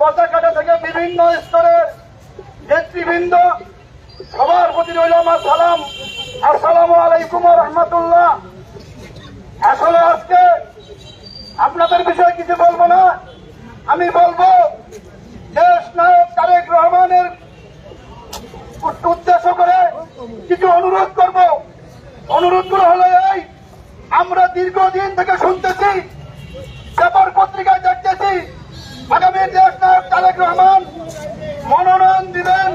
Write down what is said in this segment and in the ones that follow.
পতাকাটা থেকে বিভিন্ন স্তরের নেতৃবৃন্দ, সবার প্রতি রইল আমার সালাম। আসসালামু আলাইকুম রহমতুল্লাহ। আসলে আজকে আপনাদের বিষয়ে কিছু বলব না। আমি বলব, দেশ নায়ক তারেক রহমানের উদ্দেশ্য করে কিছু অনুরোধ করব। অনুরোধগুলো হলো এই, আমরা দীর্ঘদিন থেকে শুনতেছি, পেপার পত্রিকায় দেখতেছি আগামী দেশ নায়ক তারেক রহমান মনোনয়ন দিবেন।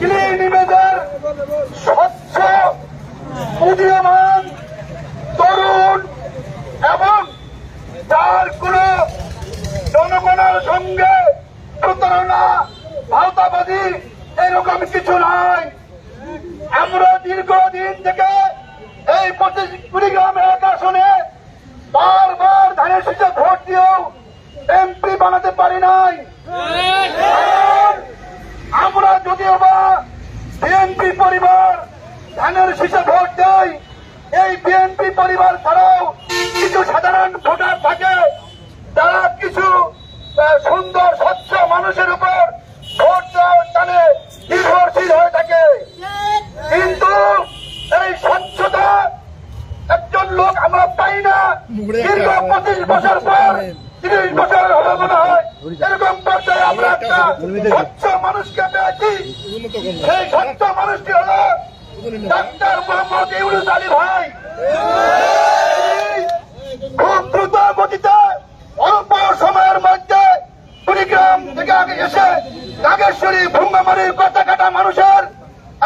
ক্লিন ইমেজের স্বচ্ছ, উদীয়মান, তরুণ এবং যার কোন জনগণের সঙ্গে প্রতারণা ভাওতাবাদী এরকম কিছু নাই। আমরা দীর্ঘদিন থেকে এই পঁচিশ কুড়িগ্রাম এক আসনে বারবার ধানের শীষে ভোট দিয়েও এমপি বানাতে পারি নাই। আমরা যদিও বা বিএনপি পরিবার ধানের শীষে ভোট দেয় এই বিএনপি পরিবার ছাড়াও কিছু সাধারণ ভোটার থাকে তারা কিছু সুন্দর স্বচ্ছ মানুষের উপর ভোট দেওয়ার টানে নির্ভরশীল হয়ে থাকে। কিন্তু এই স্বচ্ছতা একজন লোক আমরা পাই না। দীর্ঘ পঁচিশ বছর পর তিরিশ বছর হলো মনে হয় এরকম পর্যায়ে আমরা একটা মানুষকে পেয়েছি সেই স্বচ্ছ মানুষটি হলো ডাক্তার মোহাম্মদ ইউনুস আলী ভাই। খুব দ্রুত গতিতে অল্প সময়ের মধ্যে কুড়িগ্রাম থেকে আগে এসে নাগেশ্বরী ভুঙ্গামারির কথা কাটা মানুষের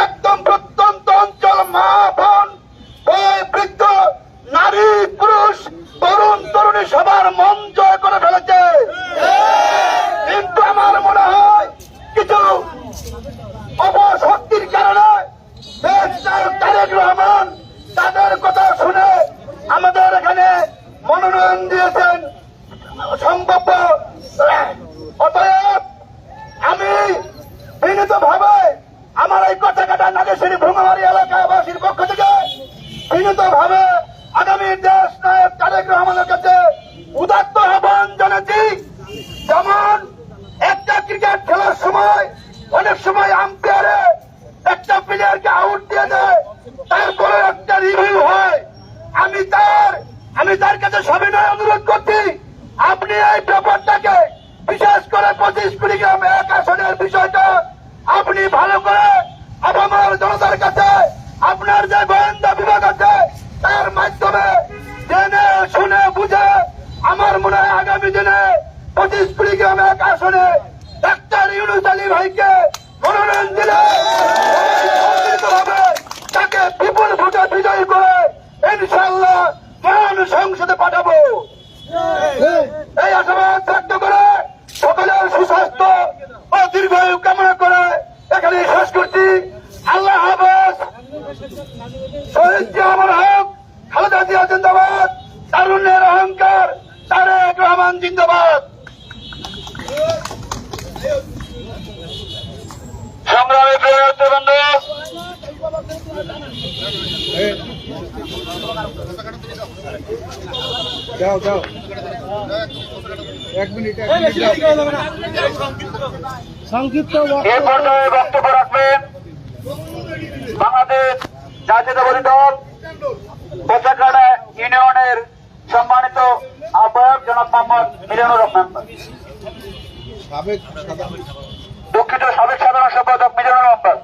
একদম প্রত্যন্ত অঞ্চল মা বোন বয় বৃদ্ধ নারী পুরুষ তরুণ তরুণী সবার মন জয় করে ফেলেছে কিন্তু আমার মনে হয় কিছু অপশক্তির কারণে দেশ নায়ক তারেক রহমান তাদের কথা শুনে আমাদের এখানে মনোনয়ন দিয়েছেন সম্ভাব্য অতএব আমি বিনীত ভাবে আমার এই কথা কাটা নাগেশ্বরী ভ্রমণারী এলাকাবাসীর পক্ষ থেকে বিনীত ভাবে আগামী দেশ নায়ক তারেক রহমানের কাছে উদাত্ত আহ্বান জানাচ্ছি যেমন একটা ক্রিকেট খেলার সময় অনেক সময় আম্পায়ারে একটা প্লেয়ারকে আউট দিয়ে দেয় তারপরে একটা রিভিউ হয়। আমি তার আমি তার কাছে সবিনয় অনুরোধ করছি, আপনি এই ব্যাপারটাকে বিশেষ করে পঁচিশ কুড়িগ্রাম এক আসনের বিষয়টা আপনি ভালো করে আপামর জনতার কাছে, আপনার যে গোয়েন্দা বিভাগ আছে, তার মাধ্যমে জেনে, শুনে, বুঝে আমার মনে হয় আগামী দিনে পঁচিশ কুড়িগ্রাম এক আসনে ডাক্তার ইউনুস আলী ভাইকে মনোনয়ন দিলে হবে তাকে বিপুল বিজয়ী করে ইনশাল্লাহ মহান সংসদে পাঠাবো। এই আশাবাদ ব্যক্ত করে সকলের সুস্বাস্থ্য ও দীর্ঘায়ু কামনা করে এখানে শেষ করছি আল্লাহ হাফেজ শহীদ জিয়ামর হক খালেদা জিয়া জিন্দাবাদ তারুণ্যের অহংকার তারেক রহমান জিন্দাবাদ সংগ্রামী প্রিয় বন্ধু যাও যাও। এক মিনিট। সংক্ষিপ্ত বক্তব্য। রাখবেন বাংলাদেশ জাতীয়তাবাদী দল পচাকাড়া ইউনিয়নের সম্মানিত আহ্বায়ক জনাব মোহাম্মদ মিজানুর রহমান। দুঃখিত সাবেক সাধারণ সম্পাদক মিজানুর রহমান।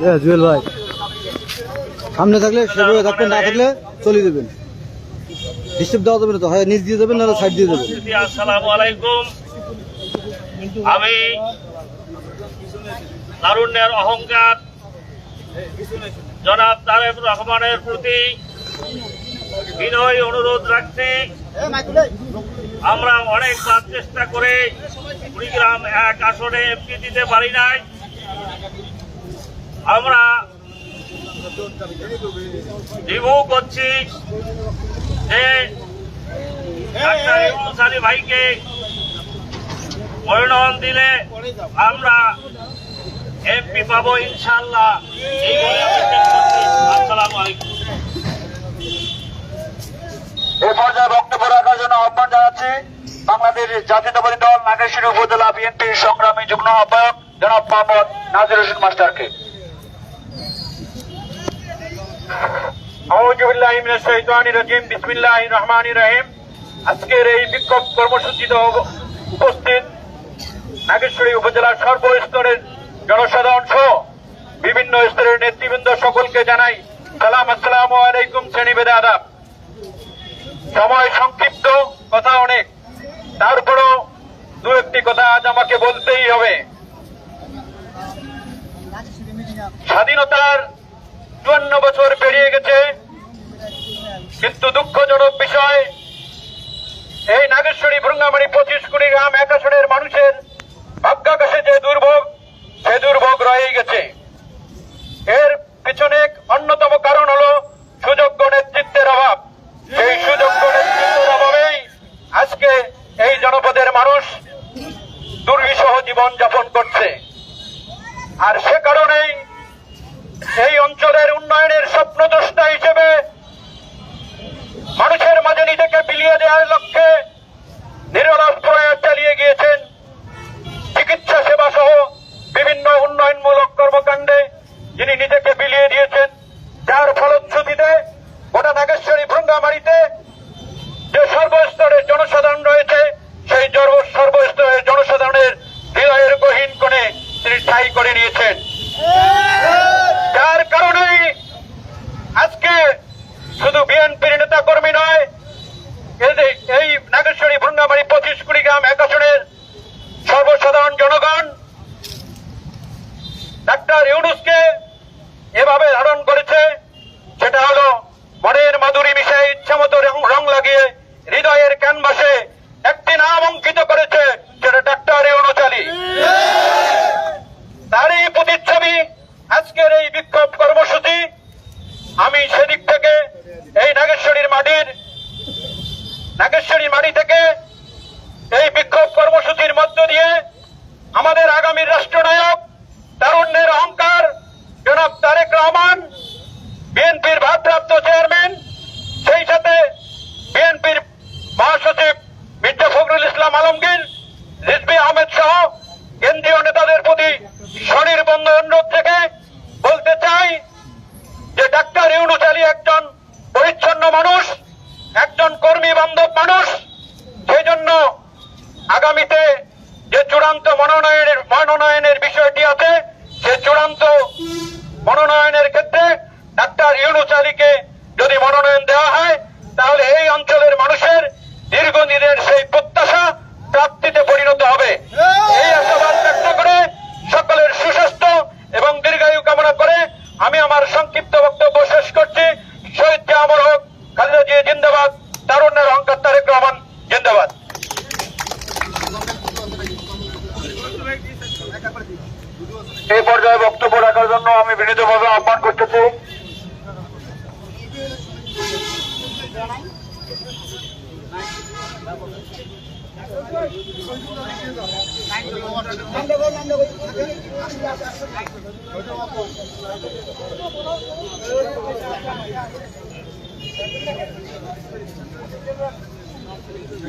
হ্যাঁ, জুয়েল ভাই। সামনে থাকলে, সেভাবে থাকবেন, না থাকলে চলে দেবেন ডিস্টার্ব দেওয়া যাবে না তো, হয় নিচ দিয়ে দেবেন না সাইড দিয়ে দেবেন আলাইকুম। আমি তারুণ্যের অহংকার জনাব তারেক রহমানের প্রতি বিনয় অনুরোধ রাখছি। আমরা অনেকবার চেষ্টা করে কুড়িগ্রাম এক আসনে এমপি দিতে পারি নাই। আমরা রিভিউ করছি যে ভাইকে মনোনয়ন দিলে আমরা এমপি পাবো ইনশাল্লাহ এ পর্যায়ে বক্তব্য রাখার জন্য আহ্বান জানাচ্ছি বাংলাদেশ জাতীয়তাবাদী দল নাগেশ্বরী উপজেলা বিএনপির সংগ্রামী যুগ্ম আহ্বায়ক জনাব মোহাম্মদ নাজির হোসেন মাস্টারকে। আজকের এই বিক্ষোভ কর্মসূচিতে উপস্থিত নাগেশ্বরী উপজেলার সর্বস্তরের জনসাধারণ সহ বিভিন্ন স্তরের নেতৃবৃন্দ সকলকে জানাই সালাম, আসসালাম আলাইকুম শ্রেণীবেদে আদাব। সময় সংক্ষিপ্ত, কথা অনেক। তারপরও দু একটি কথা আজ আমাকে বলতেই হবে। স্বাধীনতার চুয়ান্ন বছর পেরিয়ে গেছে, কিন্তু দুঃখজনক বিষয় amarilla.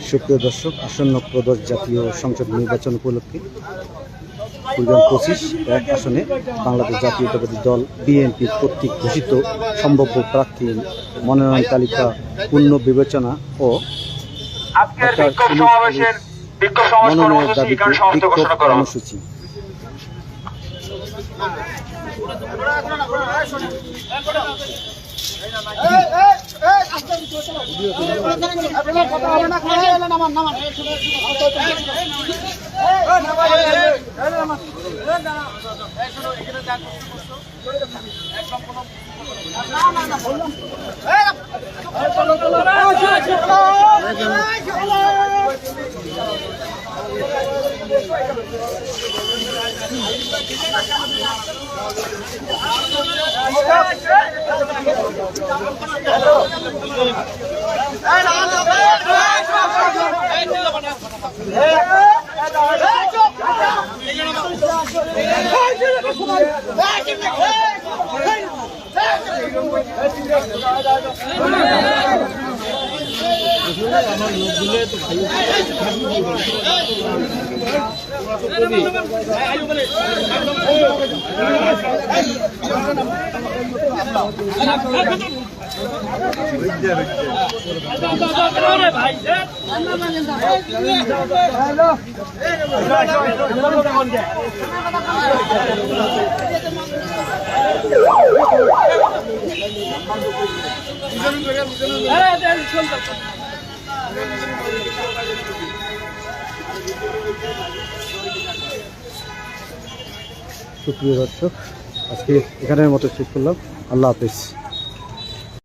সুপ্রিয় দর্শক আসন্ন প্রদশ জাতীয় সংসদ নির্বাচন উপলক্ষে কুড়িগ্রাম পঁচিশ এক আসনে বাংলাদেশ জাতীয়তাবাদী দল বিএনপি কর্তৃক ঘোষিত সম্ভাব্য প্রার্থী মনোনয়ন তালিকা পূর্ণ বিবেচনা ও আজকের বিক্ষোভ সমাবেশের মনোনয়নের দাবিতে বিক্ষোভ কর্মসূচি। না Hey! আসলে আমার লোকগুলো তো ভাই Hello. Hello. Hello. সুপ্রিয় দর্শক আজকে এখানের মতো শেষ করলাম। আল্লাহ হাফিজ।